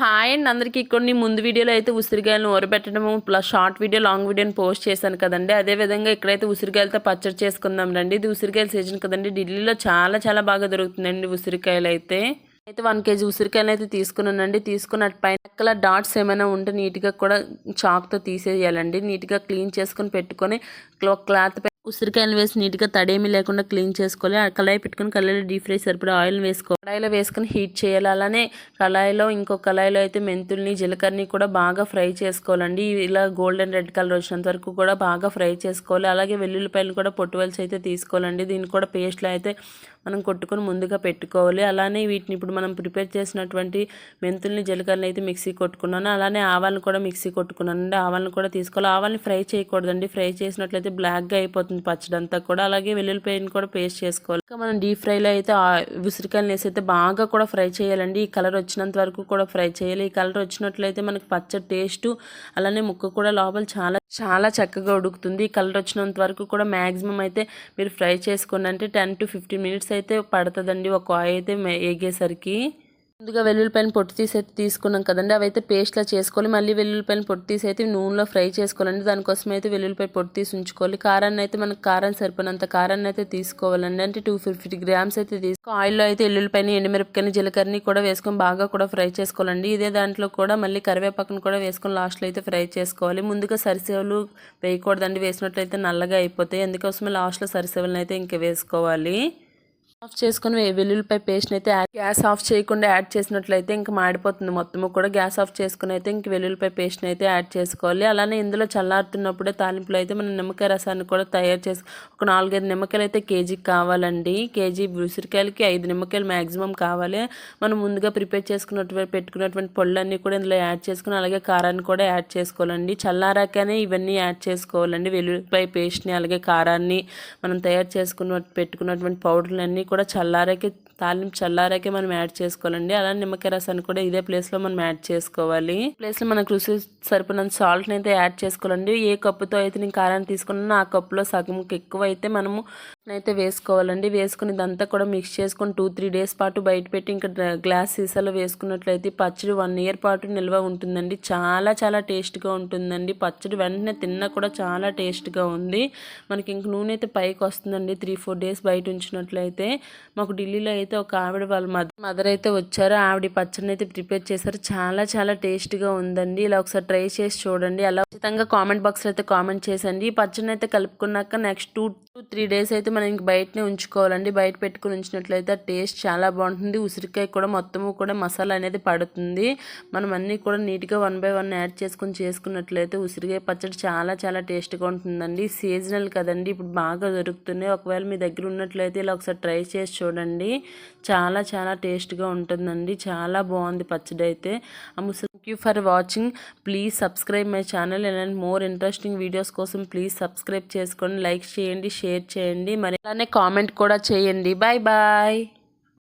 Hi and. అందరికీ కొన్ని ముందు వీడియోలో అయితే ఉసిరికాయలను ఊరబెట్టడము ప్లస్ షార్ట్ వీడియో లాంగ్ వీడియోని పోస్ట్ చేశాను కదండి. అదే విధంగా ఇక్కడైతే ఉసిరికాయలతో పచ్చడి చేసుకుందాం రండి ఇది ఉసిరికాయల సీజన్ కదండి. ఢిల్లీలో చాలా చాలా బాగా దొరుకుతుందండి ఉసిరికాయలు అయితే. అయితే వన్ కేజీ ఉసిరికాయలు అయితే తీసుకున్నానండి. తీసుకున్న పైన ఎక్కల డాట్స్ ఏమైనా ఉంటే నీట్గా కూడా చాక్తో తీసేయాలండి. నీట్గా క్లీన్ చేసుకొని పెట్టుకొని క్లాత్ ఉసిరికాయలు వేసి నీట్గా తడేమి లేకుండా క్లీన్ చేసుకోవాలి. ఆ కళాయి పెట్టుకుని కళాయిలో డీప్ ఫ్రై సరిపడా ఆయిల్ వేసుకోవాలి. కళాయిలో వేసుకొని హీట్ చేయాలి. అలానే కళాయిలో ఇంకో కళాయిలో అయితే మెంతుల్ని జీలకర్రని కూడా బాగా ఫ్రై చేసుకోవాలండి. ఇలా గోల్డెన్ రెడ్ కలర్ వచ్చినంత వరకు కూడా బాగా ఫ్రై చేసుకోవాలి. అలాగే వెల్లుల్లిపాయలు కూడా పొట్టువలసి అయితే తీసుకోవాలండి. దీన్ని కూడా పేస్ట్లో అయితే మనం కొట్టుకొని ముందుగా పెట్టుకోవాలి. అలానే వీటిని ఇప్పుడు మనం ప్రిపేర్ చేసినటువంటి మెంతుల్ని జీలకర్రని అయితే మిక్సీ కొట్టుకున్నాను. అలానే ఆవాలను కూడా మిక్సీ కొట్టుకున్నాను. అండి ఆవాలను కూడా తీసుకోవాలి. ఆవాలని ఫ్రై చేయకూడదండి. ఫ్రై చేసినట్లయితే బ్లాక్గా అయిపోతుంది పచ్చడి అంతా కూడా. అలాగే వెల్లుల్లిపాయని కూడా పేస్ట్ చేసుకోవాలి. ఇంకా మనం డీప్ ఫ్రైలో అయితే ఉసిరికాయలు వేసి అయితే బాగా కూడా ఫ్రై చేయాలండి. ఈ కలర్ వచ్చినంత వరకు కూడా ఫ్రై చేయాలి. ఈ కలర్ వచ్చినట్లయితే మనకి పచ్చడి టేస్ట్ అలానే ముక్క కూడా లోపల చాలా చాలా చక్కగా ఉడుకుతుంది. కలర్ వచ్చినంత వరకు కూడా మ్యాక్సిమం అయితే మీరు ఫ్రై చేసుకోండి అంటే టెన్ టు ఫిఫ్టీన్ మినిట్స్ అయితే పడుతుందండి. ఒక ఆయిల్ అయితే ఎగేసరికి ముందుగా వెల్లుల్లిపాయలు పొట్టు తీసి అయితే తీసుకున్నాం కదండి. అవి అయితే పేస్ట్లా చేసుకోవాలి. మళ్ళీ వెల్లుల్లిపాయలు పొట్టు తీసి అయితే నూనెలో ఫ్రై చేసుకోవాలండి. దానికోసం అయితే వెల్లుల్లిపాయ పొట్టు తీసి ఉంచుకోవాలి. కారాన్ని అయితే మనకు కారం సరిపోయినంత కారాన్ని అయితే తీసుకోవాలండి. అంటే టూ ఫిఫ్టీ గ్రామ్స్ అయితే తీసుకో ఆయిల్లో అయితే వెల్లుల్లిపాయని ఎండుమిరపకాయని జీలకర్రని కూడా వేసుకొని బాగా కూడా ఫ్రై చేసుకోవాలండి. ఇదే దాంట్లో కూడా మళ్ళీ కరివేపాకును కూడా వేసుకొని లాస్ట్లో అయితే ఫ్రై చేసుకోవాలి. ముందుగా సరిసేవలు వేయకూడదండి. వేసినట్లయితే నల్లగా అయిపోతాయి. అందుకోసమే లాస్ట్లో సరిసేవలను అయితే ఇంకా వేసుకోవాలి. ఆఫ్ చేసుకుని వెల్లుల్లిపాయ పేస్ట్ని అయితే గ్యాస్ ఆఫ్ చేయకుండా యాడ్ చేసినట్లయితే ఇంకా మాడిపోతుంది మొత్తము కూడా. గ్యాస్ ఆఫ్ చేసుకుని అయితే ఇంక వెల్లుల్లిపాయ పేస్ట్ని అయితే యాడ్ చేసుకోవాలి. అలానే ఇందులో చల్లారుతున్నప్పుడే తాలింపులో అయితే మనం నిమ్మకాయ రసాన్ని కూడా తయారు చేసి ఒక నాలుగైదు నిమ్మకాయలు అయితే కేజీకి కావాలండి. కేజీ ఉసిరికాయలకి ఐదు నిమ్మకాయలు మ్యాక్సిమం కావాలి. మనం ముందుగా ప్రిపేర్ చేసుకున్నటువంటి పెట్టుకున్నటువంటి పళ్ళన్నీ కూడా ఇందులో యాడ్ చేసుకుని అలాగే కారాన్ని కూడా యాడ్ చేసుకోవాలండి. చల్లారాకనే ఇవన్నీ యాడ్ చేసుకోవాలండి. వెల్లుల్లిపాయ పేస్ట్ని అలాగే కారాన్ని మనం తయారు చేసుకున్న పెట్టుకున్నటువంటి పౌడర్లన్నీ కూడా చల్లారాకే తాలింపు చల్లారాకే మనం యాడ్ చేసుకోవాలండి. అలానే నిమ్మకాయ రసాన్ని కూడా ఇదే ప్లేస్లో మనం యాడ్ చేసుకోవాలి. ప్లేస్లో మనకు రుచి సరిపడినంత సాల్ట్ని అయితే యాడ్ చేసుకోవాలండి. ఏ కప్పుతో అయితే నేను కారాన్ని తీసుకున్నానో ఆ కప్పులో సగంకి ఎక్కువ అయితే మనము అయితే వేసుకోవాలండి. వేసుకుని ఇదంతా కూడా మిక్స్ చేసుకొని టూ త్రీ డేస్ పాటు బయట పెట్టి ఇంకా గ్లాస్ సీసాలో వేసుకున్నట్లయితే పచ్చడి వన్ ఇయర్ పాటు నిల్వ ఉంటుందండి. చాలా చాలా టేస్ట్గా ఉంటుందండి. పచ్చడి వెంటనే తిన్నా కూడా చాలా టేస్ట్గా ఉంది. మనకి ఇంక నూనె అయితే పైకి వస్తుందండి. త్రీ ఫోర్ డేస్ బయట ఉంచినట్లయితే. మాకు ఢిల్లీలో అయితే ఒక ఆవిడ వాళ్ళ మదర్ మదర్ అయితే వచ్చారు. ఆవిడ పచ్చడిని అయితే ప్రిపేర్ చేశారు. చాలా చాలా టేస్ట్గా ఉందండి. ఇలా ఒకసారి ట్రై చేసి చూడండి. అలా ఖచ్చితంగా కామెంట్ బాక్స్లో అయితే కామెంట్ చేసండి. ఈ పచ్చడిని అయితే కలుపుకున్నాక next two two three days అయితే మనం ఇంక బయటనే ఉంచుకోవాలండి. బయట పెట్టుకుని ఉంచినట్లయితే టేస్ట్ చాలా బాగుంటుంది. ఉసిరికాయ కూడా మొత్తము కూడా మసాలా అనేది పడుతుంది. మనం అన్నీ కూడా నీట్గా వన్ బై వన్ యాడ్ చేసుకుని చేసుకున్నట్లయితే ఉసిరికాయ పచ్చడి చాలా చాలా టేస్ట్గా ఉంటుందండి. సీజనల్ కదండి. ఇప్పుడు బాగా దొరుకుతున్నాయి. ఒకవేళ మీ దగ్గర ఉన్నట్లయితే ఇలా ఒకసారి ట్రై చేసి చూడండి. చాలా చాలా టేస్ట్గా ఉంటుందండి. చాలా బాగుంది పచ్చడి అయితే. Thank you for watching. Please subscribe my channel and more interesting videos కోసం ప్లీజ్ సబ్స్క్రైబ్ చేసుకోండి లైక్ చేయండి షేర్ చేయండి. మరి అలానే కామెంట్ కూడా చేయండి. Bye bye